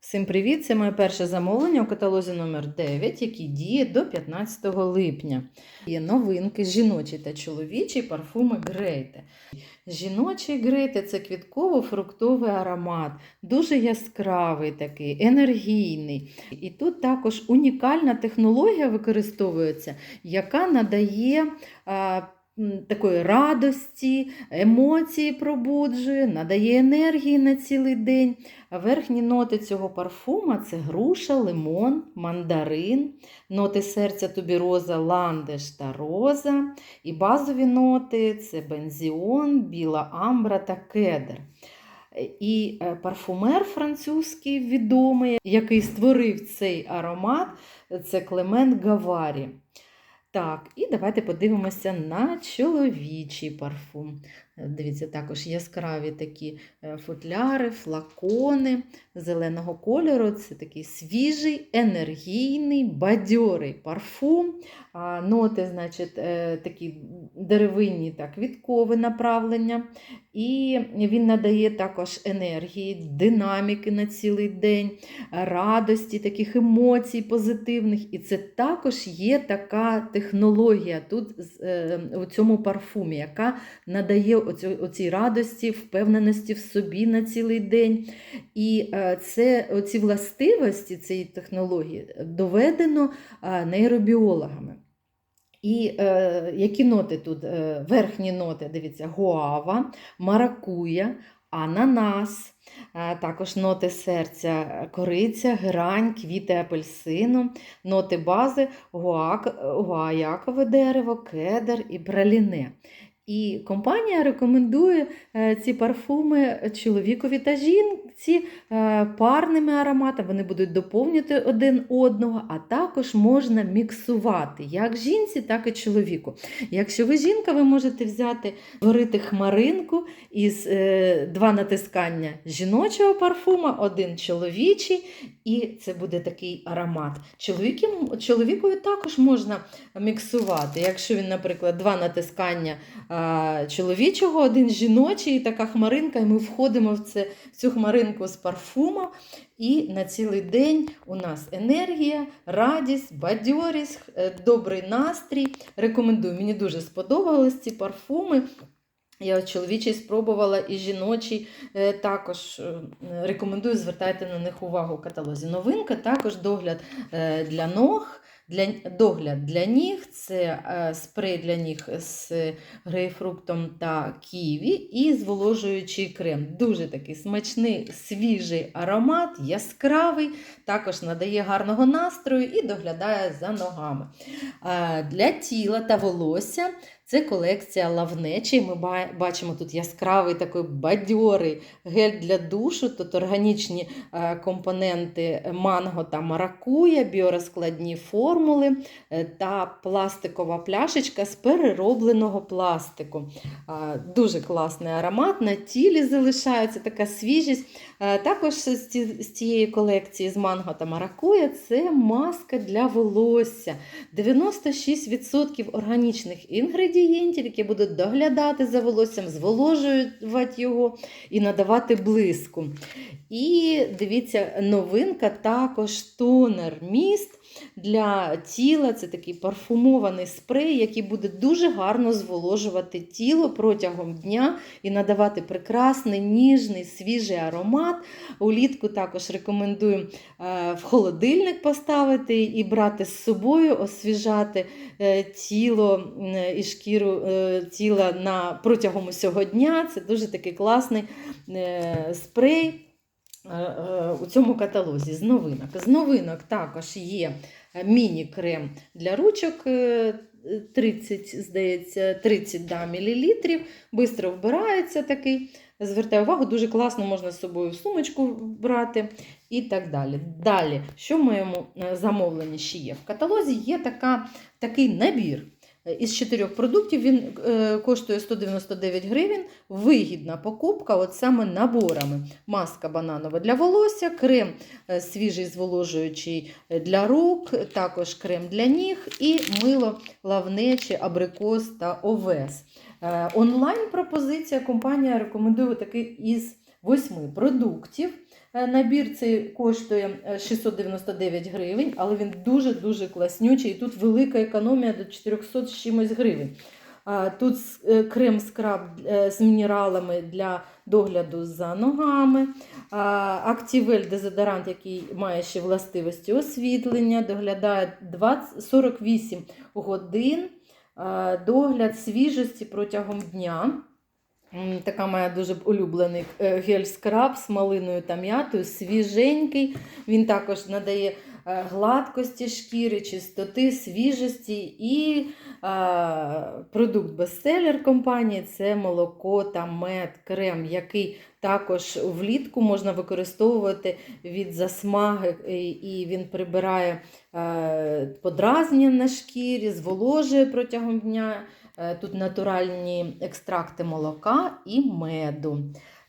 Всім привіт! Це моє перше замовлення у каталозі номер 9 який діє до 15 липня. Є новинки жіночі та чоловічі парфуми Грейте. Жіночий Грейте це квітково-фруктовий аромат, дуже яскравий такий, енергійний. І тут також унікальна технологія використовується, яка надає. Такої радості, емоції пробуджує, надає енергії на цілий день. Верхні ноти цього парфума це груша, лимон, мандарин, ноти серця тубіроза, ландеш та роза. І базові ноти це бензіон, біла амбра та кедр. І е, парфумер французький відомий, який створив цей аромат, це Клемент Гаварі. Так, і давайте подивимося на чоловічий парфум. Дивіться, також яскраві такі е, футляри, флакони зеленого кольору. Це такий свіжий, енергійний, бадьорий парфум. Ноти, значить, е, такі деревинні та квіткове направлення. І він надає також енергії, динаміки на цілий день, радості, таких емоцій позитивних. І це також є така технологія тут е, у цьому парфумі, яка надає оцю, оцій радості, впевненості в собі на цілий день. І е, це оці властивості цієї технології доведено е, нейробіологами. І е, які ноти тут? Е, верхні ноти, дивіться, гуава, маракуя, ананас, також ноти серця, кориця, грань, квіти апельсину, ноти бази, гуак, гуаякове дерево, кедр і праліне. І компанія рекомендує е, ці парфуми чоловікові та жінці е, парними ароматами. Вони будуть доповнювати один одного, а також можна міксувати як жінці, так і чоловіку. Якщо ви жінка, ви можете взяти, створити хмаринку із е, два натискання жіночого парфума, один чоловічий, і це буде такий аромат. Чоловіки, чоловікові також можна міксувати. Якщо він, наприклад, два натискання чоловічого, один жіночий, і така хмаринка, і ми входимо в, це, в цю хмаринку з парфумом. І на цілий день у нас енергія, радість, бадьорість, е, добрий настрій. Рекомендую, мені дуже сподобались ці парфуми. Я чоловічий спробувала і жіночий е, також е, рекомендую, звертайте на них увагу в каталозі. Новинка також догляд для ног. Для, догляд для ніг це е, спрей для ніг з грейпфруктом та ківі і зволожуючий крем. Дуже такий смачний, свіжий аромат, яскравий, також надає гарного настрою і доглядає за ногами. Е, Для тіла та волосся це колекція лавнечі. Ми бачимо тут яскравий такий бадьорий гель для душу, тут органічні е, компоненти манго та маракуя, біорозкладні формули е, та пластикова пляшечка з переробленого пластику. Е, Дуже класний аромат, на тілі залишається така свіжість. Також з цієї колекції з манго та маракуя це маска для волосся. 96% органічних інгредієнтів, які будуть доглядати за волоссям, зволожувати його і надавати блиску. І дивіться, новинка також тонер міст для тіла. Це такий парфумований спрей, який буде дуже гарно зволожувати тіло протягом дня і надавати прекрасний, ніжний, свіжий аромат. Улітку також рекомендую е, в холодильник поставити і брати з собою, освіжати е, тіло і шкіру е, тіла на протягом усього дня. Це дуже такий класний спрей. Е, е, У цьому каталозі з новинок. З новинок також є е, міні-крем для ручок е, 30, здається, 30 да, мл. Бистро вбирається такий. Звертаю увагу, дуже класно можна з собою сумочку брати і так далі. Далі, що в моєму замовленні ще є? В каталозі є така, такий набір. Е, Із чотирьох продуктів він е, коштує 199 гривень. Вигідна покупка, от саме наборами. Маска бананова для волосся, крем е, свіжий зволожуючий для рук, також крем для ніг і мило лавнече, абрикос та овес. Онлайн пропозиція компанія рекомендує такий із восьми продуктів. Е, Набір цей коштує е, 699 гривень, але він дуже-дуже класнючий. І тут велика економія до 400 з чимось гривень. Тут е, крем скраб е, з мінералами для догляду за ногами. Активель дезодорант, який має ще властивості освітлення, доглядає 20, 48 годин. Догляд свіжості протягом дня. Така моя дуже улюблений е, гель-скраб з малиною та м'ятою, свіженький. Він також надає е, гладкості шкіри, чистоти, свіжості. І е, продукт бестселер компанії це молоко та мед, крем, який також влітку можна використовувати від засмаги, і- він прибирає подразнення на шкірі, зволожує протягом дня. Е, Тут натуральні екстракти молока і меду.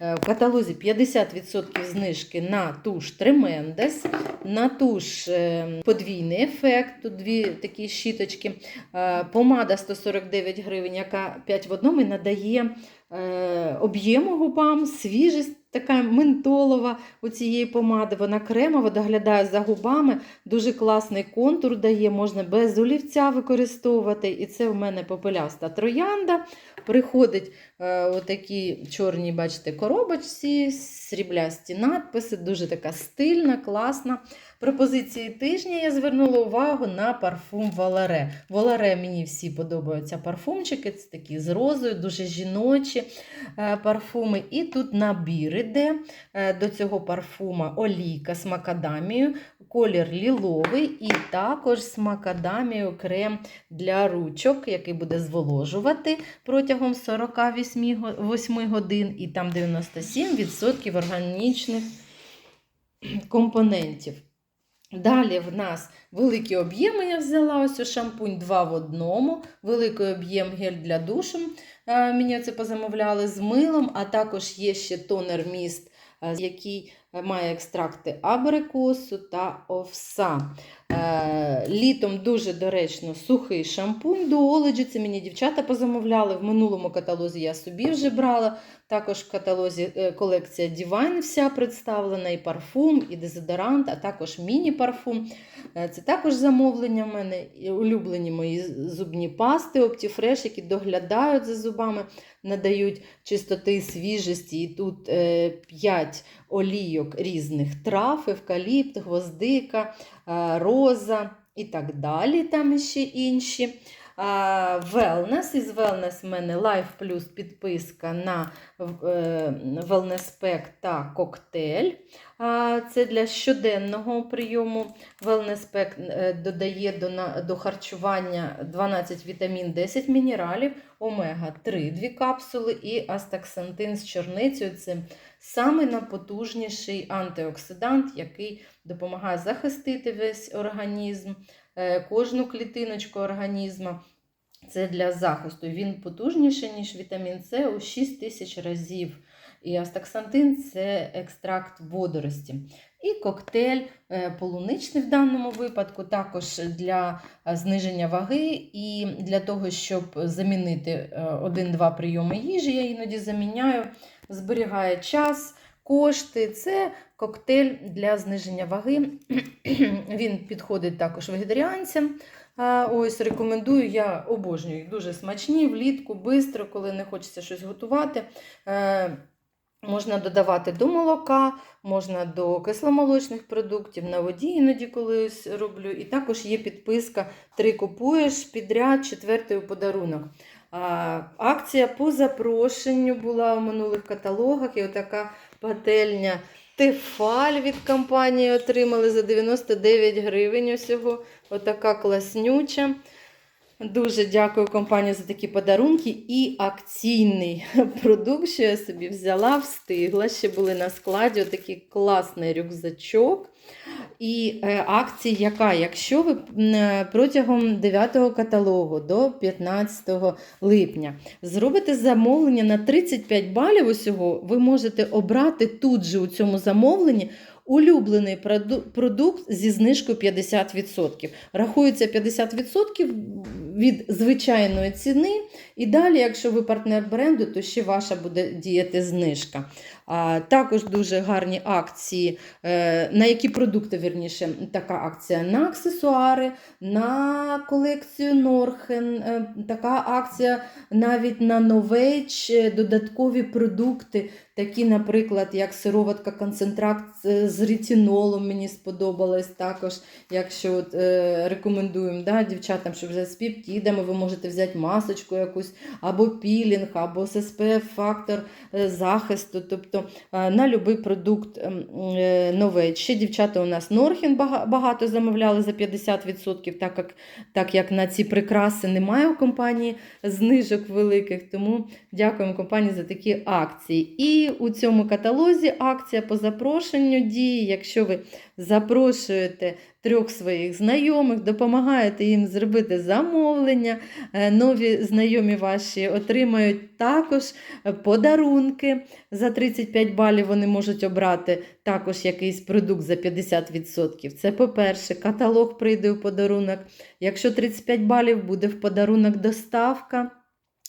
Е, В каталозі 50% знижки на туш Tremendous, на туш е, подвійний ефект, тут дві такі щіточки, помада 149 гривень, яка 5 в одному і надає об'єму губам, свіжість така ментолова у цієї помади. Вона кремова, доглядає за губами, дуже класний контур дає, можна без олівця використовувати. І це в мене попеляста троянда. Приходить е, отакі чорні, бачите, коробочці, сріблясті надписи, дуже така стильна, класна. Пропозиції тижня я звернула увагу на парфум Валаре. Валаре мені всі подобаються парфумчики, це такі з розою, дуже жіночі е, парфуми. І тут набір іде е, до цього парфума олійка з макадамією, колір ліловий, і також з макадамією крем для ручок, який буде зволожувати протягом 48 годин, і там 97% органічних компонентів. Далі в нас великі об'єми я взяла ось шампунь 2 в одному, великий об'єм гель для душу. е, Мені це позамовляли з милом, а також є ще тонер міст, е, який має екстракти абрикосу та овса. Е, Літом дуже доречно сухий шампунь до оледжі. Це мені дівчата позамовляли. В минулому каталозі я собі вже брала. Також в каталозі е, колекція Divine вся представлена, і парфум, і дезодорант, а також міні-парфум. Е, Це також замовлення в мене. Улюблені мої зубні пасти Optifresh, які доглядають за зубами, надають чистоти свіжості. І тут 5 олійок різних трав, евкаліпт, гвоздика, е, роза і так далі. Там ще інші. Wellness. Із Wellness в мене Life Plus підписка на е, Wellness Pack та коктейль. Це для щоденного прийому. Wellness Pack е, додає до, харчування 12 вітамін, 10 мінералів, омега-3 дві капсули і астаксантин з чорницею. Це самий найпотужніший антиоксидант, який допомагає захистити весь організм, кожну клітиночку організму. Це для захисту. Він потужніший, ніж вітамін С у 6 тисяч разів. І астаксантин це екстракт водорості. І коктейль е, полуничний в даному випадку, також для е, зниження ваги і для того, щоб замінити е, один-два прийоми їжі, я іноді заміняю, зберігає час, кошти. Це коктейль для зниження ваги. Він підходить також вегетаріанцям. Ось рекомендую, я обожнюю дуже смачні, влітку, швидко, коли не хочеться щось готувати. Е, Можна додавати до молока, можна до кисломолочних продуктів, на воді іноді колись роблю. І також є підписка Три купуєш підряд, четвертий у подарунок. Акція по запрошенню була у минулих каталогах, і отака пательня Тефаль від компанії отримали за 99 гривень усього. Отака класнюча. Дуже дякую компанії за такі подарунки. І акційний продукт, що я собі взяла, встигла. Ще були на складі отакий класний рюкзачок. І е, акція, яка, якщо ви е, протягом 9 каталогу до 15 липня зробите замовлення на 35 балів усього, ви можете обрати тут же у цьому замовленні улюблений продукт зі знижкою 50%. Рахується 50% від звичайної ціни, І далі, якщо ви партнер бренду, то ще ваша буде діяти знижка. А, також дуже гарні акції, е, на які продукти, вірніше, така акція на аксесуари, на колекцію Норхен, е, така акція навіть на новеч, е, додаткові продукти, такі, наприклад, як сироватка концентрат з- з ретинолом, мені сподобалось також. Якщо от, е, рекомендуємо да, дівчатам, щоб вже з пептидами, ви можете взяти масочку якусь, або пілінг, або з SPF фактор е, захисту, тобто е, на будь-який продукт ем, е, новий. Ще дівчата у нас Норхін багато замовляли за 50%, так як, так як на ці прикраси немає у компанії знижок великих. Тому дякуємо компанії за такі акції. І у цьому каталозі акція по запрошенню діє. Якщо ви запрошуєте трьох своїх знайомих, допомагаєте їм зробити замовлення, нові знайомі ваші отримають також е, подарунки. За 35 балів вони можуть обрати також якийсь продукт за 50%. Це по-перше, каталог прийде у подарунок. Якщо 35 балів, буде в подарунок доставка.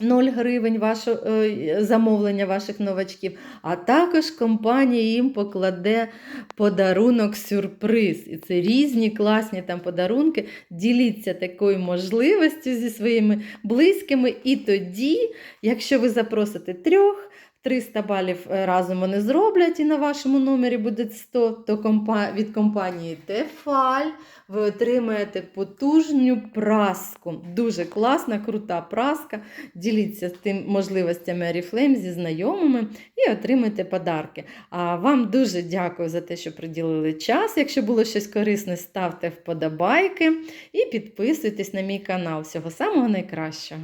0 гривень ваше е, замовлення ваших новачків, а також компанія їм покладе подарунок сюрприз. І це різні класні там подарунки. Діліться такою можливістю зі своїми близькими. І тоді, якщо ви запросите трьох, 300 балів е, разом вони зроблять, і на вашому номері буде 100, то від компанії Тефаль ви отримаєте потужну праску. Дуже класна, крута праска. Діліться з тим можливостями Oriflame зі знайомими і отримайте подарки. А вам дуже дякую за те, що приділили час. Якщо було щось корисне, ставте вподобайки і підписуйтесь на мій канал. Всього самого найкращого.